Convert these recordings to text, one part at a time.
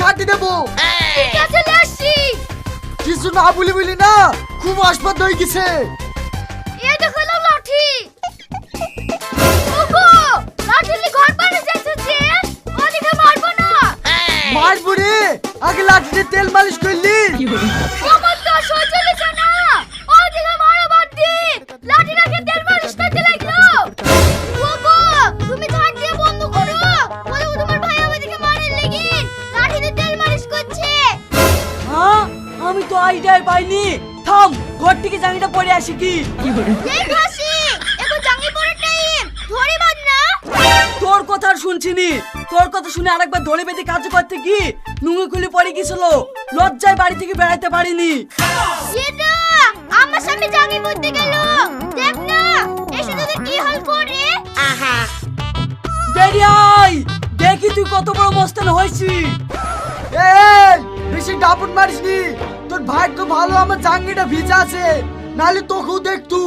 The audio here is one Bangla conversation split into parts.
শান্তি দেবো। ঠিক আছে লে আসছি। কিছু না বলি বলি না খুব আসপাত হয়ে গেছে। এই দেখো লাঠি। ওগো ঘর ওদিকে মারবো না। মারবো রে আগে লাঠিতে তেল মালিশ করলি। আমার তো সহ্য হচ্ছে না। পাইনি থাম ঘর থেকে জাঙ্গিটা পরে আসি কি? তোর কথা আর শুনছিনি। তোর কথা শুনে আরেকবার ধরে বেঁধে কাজ করতে কি? নুঙ্গি খুলে পড়ে গেছিল। লজ্জায় বাড়ি থেকে বেড়াইতে পারিনি। আমার সামনে জাঙ্গি পড়তে গেল। দেখ না এসে তোদের কি হাল করে বেরিয়ে আয় দেখি তুই কত বড় মস্তান হয়েছিস। এই বেশি ডাপুট মারিসনি। তোর ভাগ্য ভালো আমার জাঙ্গিটা ভিজা আছে। নালে তোকেও দেখতু।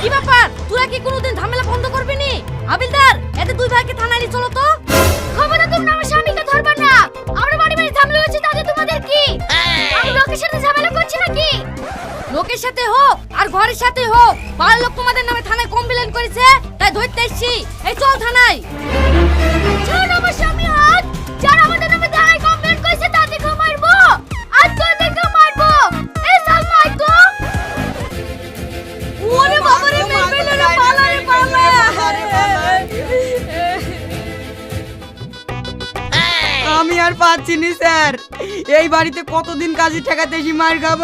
কি ব্যাপার? তোরা কি কোনোদিন ঝামেলা বন্ধ করবি নি? আবিলদার এতে দুই ভাইকে থানায় নিয়ে চলো তো। খবরদার তোমরা আমার স্বামীকে ধরবা না। আমরা বাড়ি বাড়ি ঝামেলা হচ্ছে তাতে তোমাদের কি? আমি লোকের সাথে ঝামেলা করছি নাকি? লোকের সাথে হোক আর ঘরের সাথে হোক পাড়ার লোক তোমাদের নামে থানায় কমপ্লেন করেছে তাই ধরতে এসছি। এই চল থানায়। পাচ্ছি নি স্যার। এই বাড়িতে কতদিন কাজে ঠেকাতে এসে মার খাব?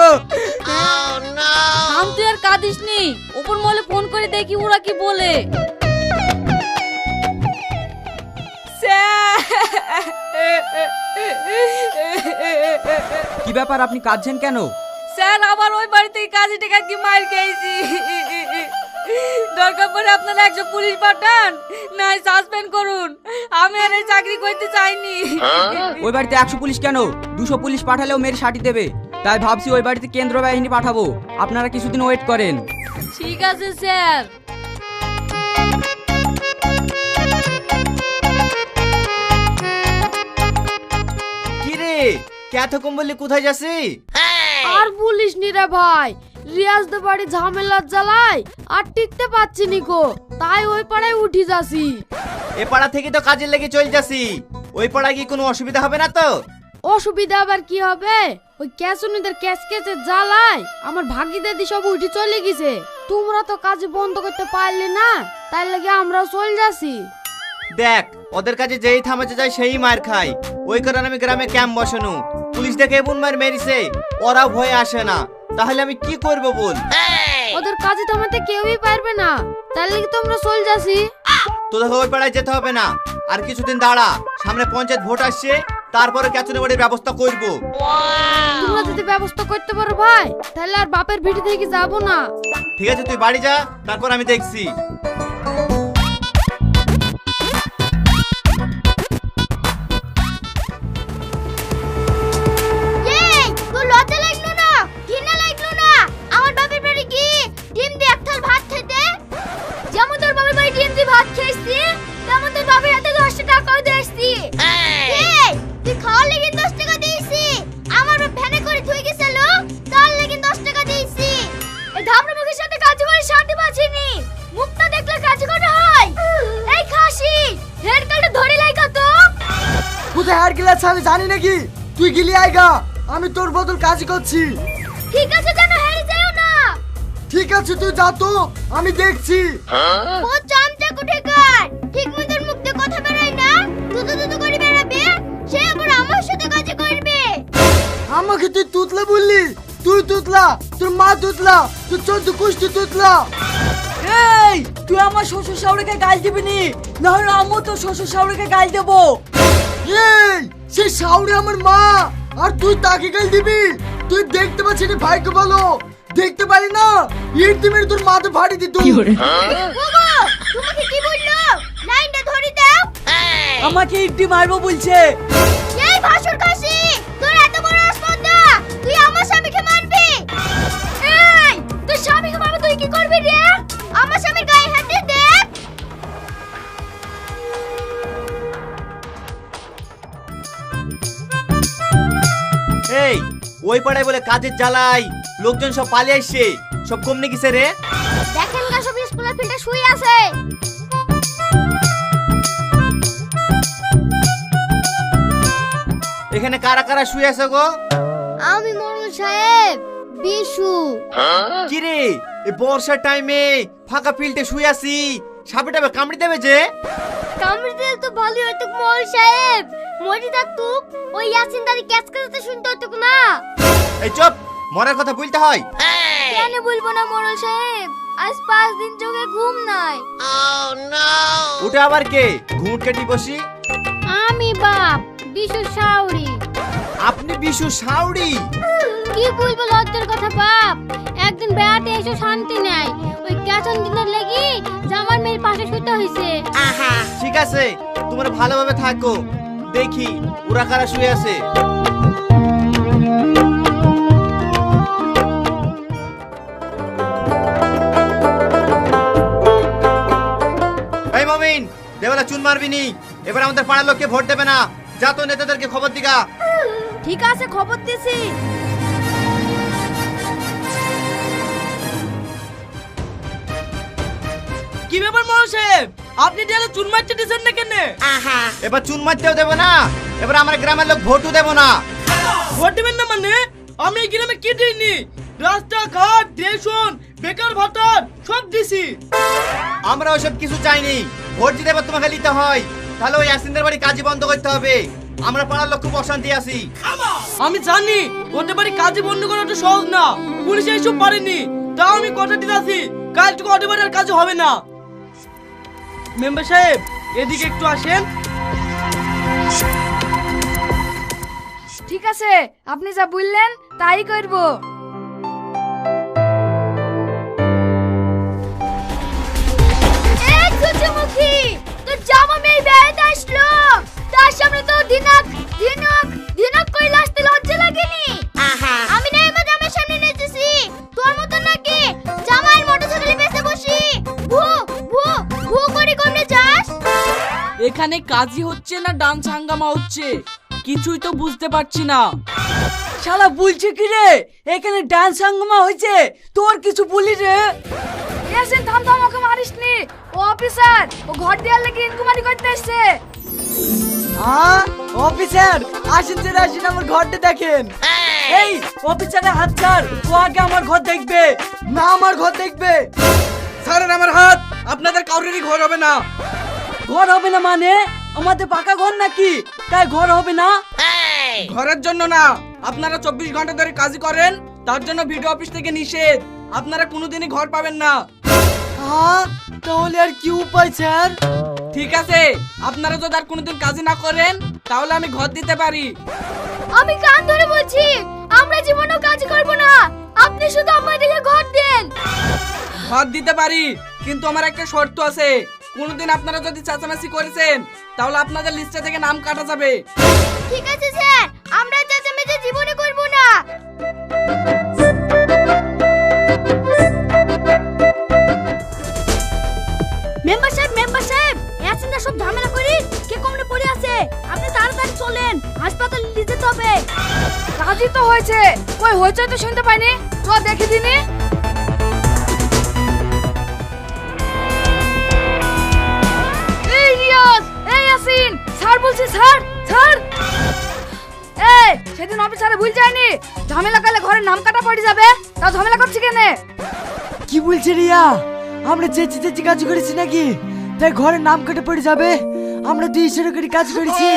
থাম তুই আর কাঁদিস নি। ওপর মলে ফোন করে দেখি ওরা কি বলে। কি ব্যাপার আপনি কাঁদছেন কেন? স্যার আবার ওই বাড়ি থেকে কাজে টেকা কি মার খেয়েছি। দরকার পড়ে আপনারা একজন পুলিশ পাঠান নাই সাসপেন্ড করুন। আমি আর এই চাকরি করতে চাইনি। ওই বাড়িতে একশো পুলিশ কেন? দুশো পুলিশ পাঠালেও মেরে সাটি দেবে। তাই ভাবছি ওই বাড়িতে কেন্দ্র বাহিনী পাঠাবো। আপনারা কিছুদিন ওয়েট করেন। ঠিক আছে স্যার। কি রে ক্যাথ বললি কোথায় যাচ্ছি আর বলিস নি রে ভাই রিয়াজ দে বাড়ি ঝামেলার জ্বালায় আর টিকতে পাচ্ছি নিকো তাই ওই পাড়ায় উঠি যাসি। এ পাড়া থেকে তো কাজের লেগে চলে যাচ্ছি ওই পাড়ায় কি কোনো অসুবিধা হবে না তো? অসুবিধা আবার কি হবে? ওই ক্যাসুনিদের ক্যাস ক্যাসে জ্বালায় আমার ভাগি দাদি সব উঠি চলে গেছে। তোমরা তো কাজ বন্ধ করতে পারলে না তাই লাগে আমরাও চলে যাচ্ছি দেখ ওদের কাছে যেই থামাতে যায় সেই মার খায়। ওই কারণে আমি গ্রামে ক্যাম্প বসানো। পুলিশ দেখে এমন মার মেরিছে ওরাও ভয়ে আসে না। তাহলে আমি কি করব বল? ওদের কাজে থামাতে কেউই পারবে না। তাহলে কি তোমরা চলে যাসি? তোদের ওই পাড়ায় যেতে হবে না। আর কিছুদিন দাঁড়া সামনে পঞ্চায়েত ভোট আসছে তারপরে ক্যাচুরি বাড়ির ব্যবস্থা করব। তোমরা যদি ব্যবস্থা করতে পারো ভাই তাহলে আর বাপের ভিটে থেকে যাব না? ঠিক আছে তুই বাড়ি যা তারপর আমি দেখছি। জানি নাকি? তুই গেলি আইগা আমি তোর বদল কাজ করছি। ঠিক আছে যেন হেরে যাও না? ঠিক আছে তুই যা তো আমি দেখছি। ও চামচা কুঠে কার। ঠিক মতন মুখ দিয়ে কথা বেরোয় না। দুদু দুদু করে বেরাবে সে আবার আমার সাথে কাজ করবে। আমাকে তুই তুতলা বললি? তুই তুতলা তোর মা তুতলা তুই চোদ্দ কুষ্টি তুতলা। এই তুই আমার শ্বশুর শাশুড়িকে গাল দিবি নি? না হলে আমিও তো শ্বশুর শাশুড়িকে গাল দেবো। এই সে শাউরে আমার মা আর তুই তাকে গাল দিবি? তুই দেখতে পাচ্ছিস ভাইকে বলো। দেখতে পারি না ইট দিমের তোর মাথা ফাড়ি দিত। ওগো তোমাকে কি বলল? লাইনটা ধরে দাও। আমাকে ইডি মারবো বলছে। এই ভাসুর ওই পাড়ায় বলে কাজের জ্বালাই। লোকজন সব পালিয়ে আসছে। সব কমনে কিসে রে। দেখেন গা সব স্কুলের ফিল্ডে শুয়ে আছে। এখানে কারা কারা শুয়ে আছে গো? আমি মোড়ল সাহেব বিশু। কিরে এই বর্ষার টাইমে ফাঁকা ফিল্ডে শুয়ে আছি। সাপে টাপে কামড়ে দেবে যে? কামড়ে দিলে তো ভালোই হতো মোড়ল সাহেব। মরি থাকতুক ওই ইয়াসিন দাদি ক্যাচ করতে শুনতে হতো না। এই চুপ মরার কথা বলতে হয়। কেন বলব না মোড়ল সাহেব? আজ পাঁচ দিন চোখে ঘুম নাই। ওটা আবার কে? ঘুমট কেটে বসি। আমি বাপ বিশু সাউরি আপনি বিশু সাউরি কি বলব লজ্জার কথা বাপ? একদিন বেড়াতে এসে শান্তি নেই। ওই ক্যাচন দিনের লাগি জামার মেয়ের পাশে শুতে হয়েছে আছে তোমরা ভালোভাবে থাকো। দেখি ওরা কারা শুয়ে আছে। এই মমিন দেওয়ালা চুন মারবি নি। এবার আমাদের পাড়ার লোককে ভোট দেবে না। যা তো নেতাদেরকে খবর দিগা। ঠিক আছে খবর দিছি। কি ব্যাপার সাহেব আপনি দেয়ালে চুন মারতে দিয়েছেন না কেন? এবার চুন মারতেও দেবো না এবার আমার গ্রামের লোক ভোটও দেবো না। ভোট দেবেন না মানে? আমি এই গ্রামে কি দিইনি? রাস্তাঘাট রেশন বেকার ভাতা সব দিছি। আমরা ওসব কিছু চাইনি। ভোট যদি এবার তোমাকে নিতে হয়। তাহলে ওই অ্যাসিনদের বাড়ি কাজই বন্ধ করতে হবে। আমরা পাড়ার লোক খুব অশান্তি আছি। আমি জানি ওদের বাড়ি কাজে বন্ধ করাটা সহজ না। পুলিশ এইসব পারেনি। তাও আমি কথা দিতে আছি কাজটুকু ওদের বাড়ি আর কাজ হবে না। মেম্বার সাহেব এদিকে একটু আসেন। ঠিক আছে আপনি যা বললেন তাই করব। এখানে কাজই হচ্ছে না ডান্স হাঙ্গামা হচ্ছে। কিছুই তো বুঝতে পারছি না। শালা বলছে কি রে? এখানে ডান্স হাঙ্গামা হয়েছে। তোর কিছু বলি রে। এসেন থাম থাম ওকে মারিস নি। ও অফিসার ও ঘর দেওয়ার লেগে ইনকুমারি করতে এসছে। হ্যাঁ? অফিসার আসেন যে আসেন আমার ঘরটা দেখেন। এই অফিসারের হাত ছাড় ও আগে আমার ঘর দেখবে। না আমার ঘর দেখবে। ছাড়েন আমার হাত আপনাদের কাউরেরই ঘর হবে না। ঘর হবে না মানে? আমাদের পাকা ঘর নাকি? তাই ঘর হবে না? ঘরের জন্য না। আপনারা চব্বিশ ঘণ্টা ধরে কাজ করেন তার জন্য ভিডিও অফিস থেকে নিষেধ। আপনারা কোনোদিনই ঘর পাবেন না। হ্যাঁ? তাহলে আর কি উপায় স্যার? ঠিক আছে আপনারা যদি আর কোনোদিন কাজ না করেন তাহলে আমি ঘর দিতে পারি। আমি কান ধরে বলছি আমরা জীবনেও কাজ করব না। আপনি শুধু আমাদেরকে ঘর দেন। ঘর দিতে পারি কিন্তু আমার একটা শর্ত আছে। কোনোদিন আপনারা যদি চাচামাচি করেছেন তাহলে আপনাদের লিস্টে থেকে নাম কাটা যাবে। ঠিক আছে স্যার। আমরা চেঁচামেচি জীবনে করব না। মেম্বার সাহেব মেম্বার সাহেব সব ঝামেলা করি কে কমনে পড়ে আছে? আপনি তাড়াতাড়ি চলেন হাসপাতালে নিয়ে যেতে হবে। কাজই তো হয়েছে। কই হয়েছে তো শুনতে পাইনি। তো দেখে দিনি। এই স্যার বলছি স্যার স্যার এই সেদিন অফিসারে ভুল যায়নি। ঝামেলা করলে ঘরের নাম কাটা পড়ে যাবে। তা ঝামেলা করছি কেনে? কি বলছে রিয়া? আমরা চেঁচি চেঁচি কাজ করেছি নাকি? তাই ঘরের নাম কেটে পড়ে যাবে। আমরা দুই সরকারি কাজ করেছি!